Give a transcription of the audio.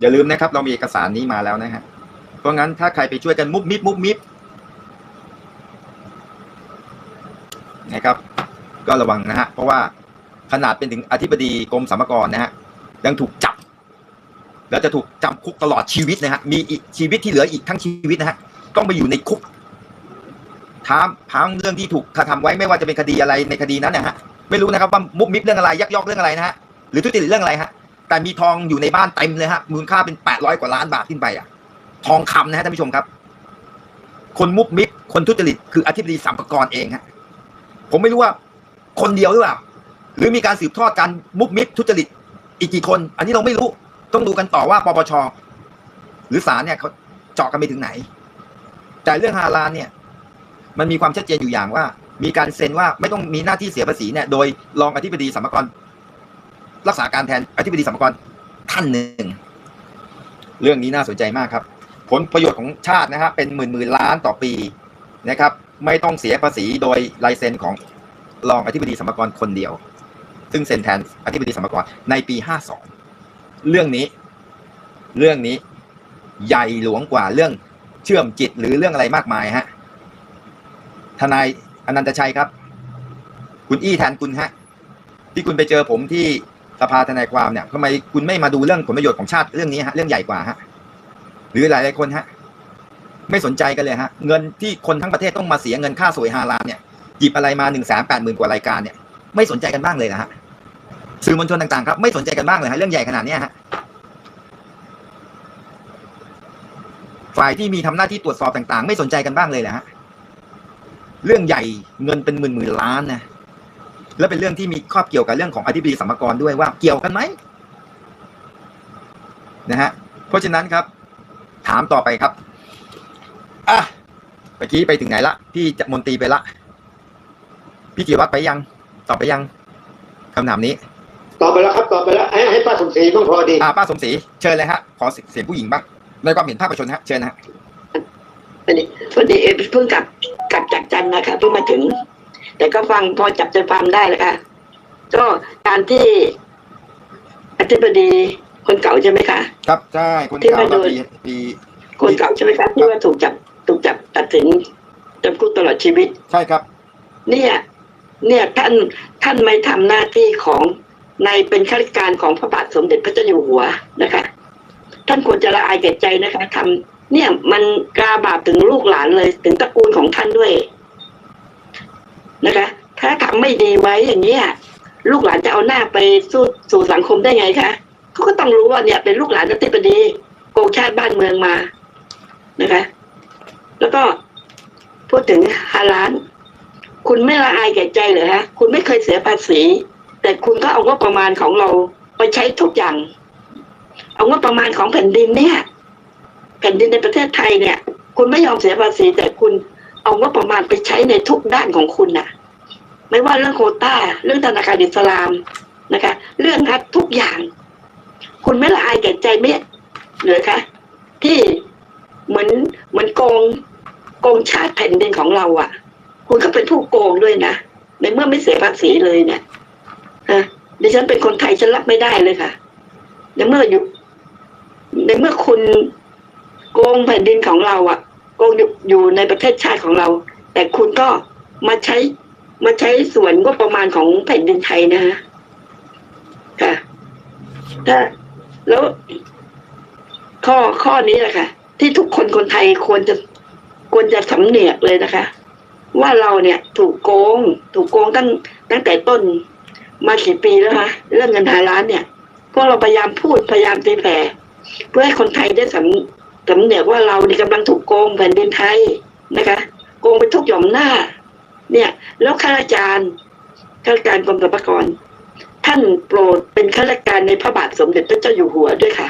อย่าลืมนะครับ เรามีเอกสารนี้มาแล้วนะฮะเพราะงั้นถ้าใครไปช่วยกันมุบมิบมุบมิบนะครับ ก็ระวังนะฮะเพราะว่าขนาดเป็นถึงอธิบดีกรมสรรพากรนะฮะยังถูกจับ แล้วจะถูกจำคุกตลอดชีวิตนะฮะมีอีกชีวิตที่เหลืออีกทั้งชีวิตนะฮะต้องไปอยู่ในคุกถามทั้งเรื่องที่ถูกกระทำไว้ไม่ว่าจะเป็นคดีอะไรในคดีนั้นนะฮะไม่รู้นะครับว่ามุบมิบเรื่องอะไรยักยอกเรื่องอะไรนะฮะหรือทุจริตเรื่องอะไรฮะ แต่มีทองอยู่ในบ้านเต็มเลยฮะมูลค่าเป็นแปดร้อยกว่าล้านบาทขึ้นไปอะ ทองคำนะฮะท่านผู้ชมครับ คนมุบมิบคนทุจริตคืออธิบดีสัมภากรเองฮะผมไม่รู้ว่า คนเดียวหรือเปล่าหรือมีการสืบทอดการมุบมิบทุจริตอีกกี่คน อันนี้เราไม่รู้ต้องดูกันต่อว่าปปชหรือศาลเนี่ยเขาเจาะกันไปถึงไหน แต่เรื่องฮาลาลเนี่ย มันมีความชัดเจนอยู่อย่างว่า มีการเซ็นว่าไม่ต้องมีหน้าที่เสียภาษีเนี่ยโดยรองอธิบดีสัมภาก รักษาการแทนอธิบดีสัมภากรท่านหนึ่ง เรื่องนี้น่าสนใจมากครับ ผลประโยชน์ของชาตินะฮะเป็นหมื่นหมื่นล้านต่อปีนะครับ ไม่ต้องเสียภาษีโดยลายเซ็นของรองอธิบดีสัมภากรคนเดียว ซึ่งเซ็นแทนอธิบดีสัมภากรในปีห้าสองเรื่องนี้ เรื่องนี้ใหญ่หลวงกว่าเรื่องเชื่อมจิตหรือเรื่องอะไรมากมายฮะทนายอนันตชัยครับ คุณอี้แทนคุณฮะ ที่คุณไปเจอผมที่ สภาทนายความเนี่ยทำไมคุณไม่มาดูเรื่องผลประโยชน์ของชาติเรื่องนี้ฮะเรื่องใหญ่กว่าฮะหรือหลายหลายคนฮะ ไม่สนใจกันเลยฮะ เงินที่คนทั้งประเทศต้องมาเสียเงินค่าสวยฮาลาลเนี่ยหยิบอะไรมาหนึ่งแสนแปดหมื่นกว่ารายการเนี่ยไม่สนใจกันบ้างเลยนะฮะสื่อมวลชนต่างๆครับไม่สนใจกันบ้างเลยฮะเรื่องใหญ่ขนาดนี้ฮะฝ่ายที่มีทำหน้าที่ตรวจสอบต่างๆ ไม่สนใจกันบ้างเลยแหละฮะเรื่องใหญ่เงินเป็นหมื่นหมื่นล้านนะ แล้วเป็นเรื่องที่มีครอบเกี่ยวกับเรื่องของอธิบดีสัมภากรด้วยว่าเกี่ยวกันไหมนะฮะเพราะฉะนั้นครับ ถามต่อไปครับอะเมื่อกี้ไปถึงไหนละพี่จะมนตรีไปละ พี่จิรวัตรไปยัง ตอบไปยังคำถามนี้ ตอบไปแล้วครับตอบไปแล้วให้ให้ป้าสมศรีบ้างพอดีอ่าป้าสมศรีเชิญเลยฮะขอเสียงผู้หญิงบ้างในความเห็นภาคประชาชนฮะเชิญนะฮะวันนี้วันนี้เอเพิ่งกลับกลับจากจันทร์นะคะเพิ่งมาถึง แต่ก็ฟังพอจับใจความได้แล้วค่ะ ก็การที่อธิบดีคนเก่าใช่ไหมคะครับใช่คนที่เก่ามาโดมายปีปีคนเก่าใช่ไหมคะที่ว่าถูกจับถูกจับตัดสินจำคุกตลอดชีวิต ใช่ครับ เนี่ย เนี่ยท่านท่านไม่ทำหน้าที่ของในเป็นข้าราชการของพระบาทสมเด็จพระเจ้าอยู่หัวนะคะ ท่านควรจะละอายแก่ใจนะคะทำเนี่ยมันกาบาปถึงลูกหลานเลย ถึงตระกูลของท่านด้วย นะคะ ถ้าทำไม่ดีไว้อย่างนี้ลูกหลานจะเอาหน้าไปสู้สู่สังคมได้ไงคะเขาก็ต้องรู้ว่าเนี่ยเป็นลูกหลานอธิบดีโกงชาติบ้านเมืองมานะคะ แล้วก็พูดถึงฮาลานคุณไม่ละอายแก่ใจเหรอฮะคุณไม่เคยเสียภาษี แต่คุณก็เอางบประมาณของเราไปใช้ทุกอย่าง เอางบประมาณของแผ่นดินเนี่ย แผ่นดินในประเทศไทยเนี่ย คุณไม่ยอมเสียภาษี แต่คุณ เอางบประมาณไปใช้ในทุกด้านของคุณน่ะ ไม่ว่าเรื่องโคต้า เรื่องธนาคารอิสลามนะคะ เรื่องฮัททุกอย่าง คุณไม่ละอายแก่ใจไหมเหรือคะที่เหมือนเหมือนโกงโกงชาติแผ่นดินของเราอะ คุณก็เป็นผู้โกงด้วยนะในเมื่อไม่เสียภาษีเลยเนี่ยฮะดิฉันเป็นคนไทยฉันรับไม่ได้เลยค่ะในเมื่ออยู่ในเมื่อคุณโกงแผ่นดินของเราอะ่ะ กงอยู่ในประเทศชาติของเรา แต่คุณก็มาใช้มาใช้ส่วนงบประมาณของแผ่นดินไทยนะฮะค่ะถ้าแล้วข้อข้อนี้แหละค่ะ ที่ทุกคนคนไทยควรจะควรจะสำเนียกเลยนะคะ ว่าเราเนี่ยถูกโกง ถูกโกงตั้งตั้งแต่ต้นมากี่ปีแล้วคะเรื่องเงินหาล้านเนี่ย พวกเราพยายามพูดพยายามตีแผ่เพื่อให้คนไทยได้สำ สำเนียกว่าเรานี่กำลังถูกโกงแผ่นดินไทยนะคะโกงไปทุกหย่อมหน้า เนี่ย แล้วข้าราชการข้าราชการกรมสรรพากรท่านโปรดเป็นข้าราชการในพระบาทสมเด็จพระเจ้าอยู่หัวด้วยค่ะ